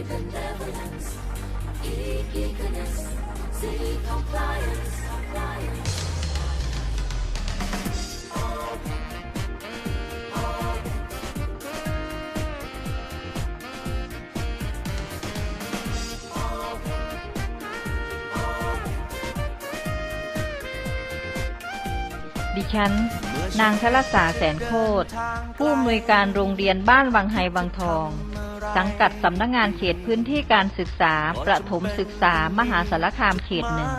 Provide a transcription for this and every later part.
Be benevolence, E eagerness, C compliance, compliance. ดิฉัน นางชลสาแสนโคตรผู้อำนวยการโรงเรียนบ้านวังไฮวังทอง สังกัดสำนักงานเขตพื้นที่การศึกษา ประถมศึกษามหาสารคามเขตหนึ่ง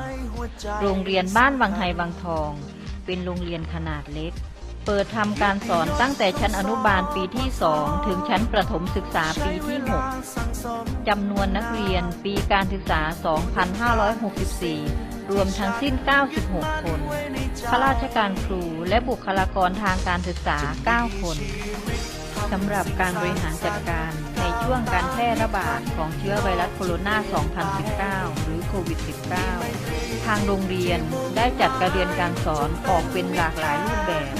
โรงเรียนบ้านวังไฮวังทอง เป็นโรงเรียนขนาดเล็ก เปิดทำการสอนตั้งแต่ชั้นอนุบาลปีที่ 2 ถึงชั้นประถมศึกษาปีที่ 6 จำนวนนักเรียนปีการศึกษา 2564รวมทั้งสิ้น 96 คน ข้าราชการครูและบุคลากรทางการศึกษา 9 คน สำหรับการบริหารจัดการ ช่วงการแพร่ระบาดของเชื้อไวรัสโคโรนา 2019 หรือโควิด -19 ทางโรงเรียนได้จัดการเรียนการสอนออกเป็นหลากหลายรูปแบบ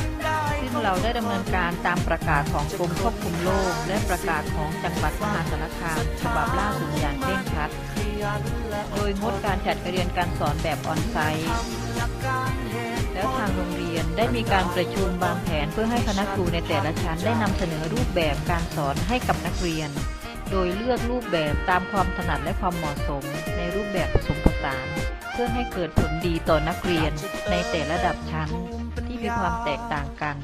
ซึ่งเราได้ดำเนินการตามประกาศของกรมควบคุมโรคและประกาศของจังหวัดมหาสารคามฉบับล่าสุดอย่างเคร่งครัด โดยงดการจัดการเรียนการสอนแบบออนไซต์ แล้วทางโรงเรียนได้มีการประชุมวางแผนเพื่อให้คณะครูในแต่ละชั้นได้นำเสนอรูปแบบการสอนให้กับนักเรียน โดยเลือกรูปแบบตามความถนัดและความเหมาะสม ในรูปแบบผสมผสาน เพื่อให้เกิดผลดีต่อนักเรียนในแต่ระดับชั้นที่มีความแตกต่างกัน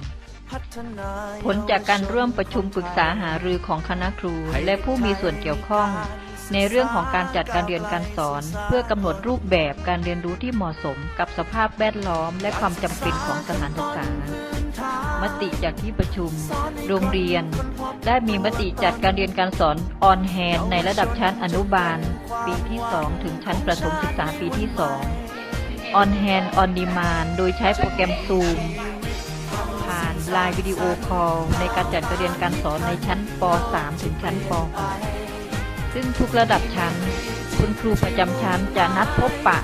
ผลจากการร่วมประชุมปรึกษาหารือของคณะครูและผู้มีส่วนเกี่ยวข้อง ในเรื่องของการจัดการเรียนการสอน เพื่อกำหนดรูปแบบการเรียนรู้ที่เหมาะสมกับสภาพแวดล้อม และความจำเป็นของสถานศึกษามติจากที่ประชุม โรงเรียน ได้มีมติจัดการเรียนการสอนออนแฮนในระดับชั้นอนุบาล ปีที่ 2 ถึงชั้นประถมศึกษาปีที่ 2 ออนแฮนออนดีมานโดยใช้โปรแกรมซูมผ่านไลน์วิดีโอคอลในการจัดการเรียนการสอนในชั้นป .3 ถึงชั้นป .6 ซึ่งทุกระดับชั้น คุณครูประจำชั้นจะนัดพบปะ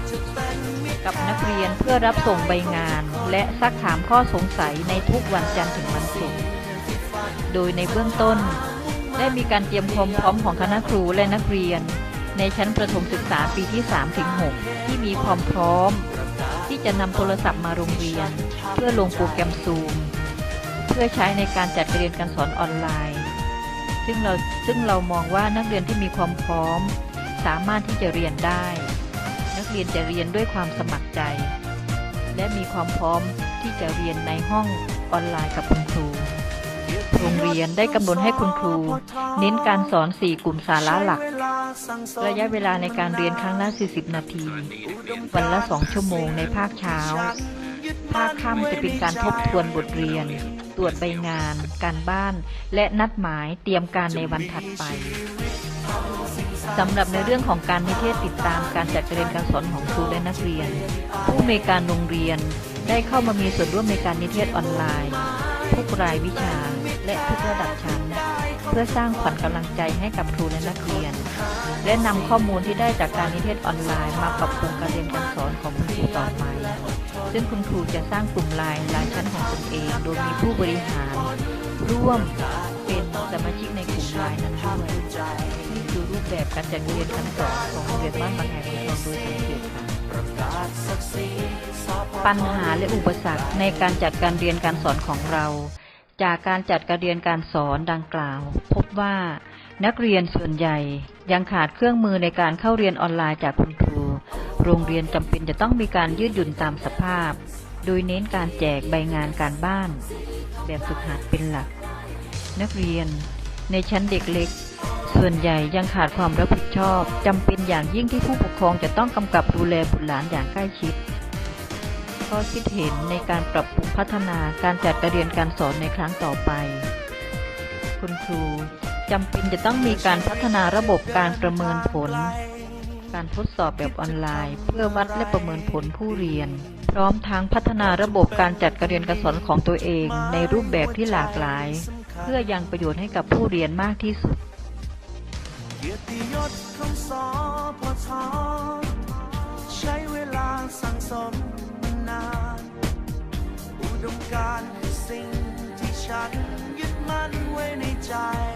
กับนักเรียนเพื่อรับส่งใบงาน และซักถามข้อสงสัยในทุกวันจันทร์ถึงวันศุกร์ โดยในเบื้องต้น ได้มีการเตรียมความพร้อมของคณะครูและนักเรียน ในชั้นประถมศึกษาปีที่3ถึง6ที่มีความพร้อม ที่จะนำโทรศัพท์มาโรงเรียน เพื่อลงโปรแกรมซูม เพื่อใช้ในการจัดการเรียนการสอนออนไลน์ ซึ่งเราซึ่งเรามองว่านักเรียนที่มีความพร้อม สามารถที่จะเรียนได้ นักเรียนจะเรียนด้วยความสมัครใจ และมีความพร้อมที่จะเรียนในห้องออนไลน์กับคุณครูโรงเรียนได้กำหนดให้คุณครู เน้นการสอน 4 กลุ่มสาระหลัก ระยะเวลาในการเรียนครั้งละ 40 นาที วันละ 2 ชั่วโมงในภาคเช้า ภาคค่ำจะเป็นการทบทวนบทเรียน ตรวจใบงาน การบ้าน และนัดหมายเตรียมการในวันถัดไปสำหรับในเรื่องของการนิเทศติดตามการจัดการเรียนการสอนของครูและนักเรียน ผู้อำนการโรงเรียนได้เข้ามามีส่วนร่วมในการนิเทศออนไลน์ ทุกรายวิชาและทุกระดับชั้น พื่อสร้างขวัญกำลังใจให้กับครูและนักเรียน และนำข้อมูลที่ได้จากการนิเทศออนไลน์มาปรับปรุงการเรียนการสอนของคุณครูต่อไปซึ่งคุณครูจะสร้างกลุ่มไลน์รายชั้นของตนเอง โดยมีผู้บริหาร ร่วมเป็นสมาชิกในกลุ่มไลน์นั้นด้วยนี่คือรูปแบบการจัดการเรียนการสอนของโรงเรียนบ้านบางแห่งของโดยสังเกตค่ะปัญหาและอุปสรรคในการจัดการเรียนการสอนของเรา จากการจัดการเรียนการสอนดังกล่าว พบว่านักเรียนส่วนใหญ่ยังขาดเครื่องมือในการเข้าเรียนออนไลน์จากคุณครู โรงเรียนจำเป็นจะต้องมีการยืดหยุ่นตามสภาพ โดยเน้นการแจกใบงานการบ้าน แบบฝึกหัดเป็นหลัก นักเรียนในชั้นเด็กเล็ก ส่วนใหญ่ยังขาดความรับผิดชอบจำเป็นอย่างยิ่งที่ผู้ปกครองจะต้องกำกับดูแลบุตรหลานอย่างใกล้ชิด ข้อคิดเห็นในการปรับปรุงพัฒนาการจัดการเรียนการสอนในครั้งต่อไป คุณครูจำเป็นจะต้องมีการพัฒนาระบบการประเมินผล การทดสอบแบบออนไลน์ เพื่อวัดและประเมินผลผู้เรียน พร้อมทั้งพัฒนาระบบการจัดการเรียนการสอนของตัวเอง ในรูปแบบที่หลากหลาย เพื่อยังประโยชน์ให้กับผู้เรียนมากที่สุดเกียรติยศของสอพทใช้เวลา side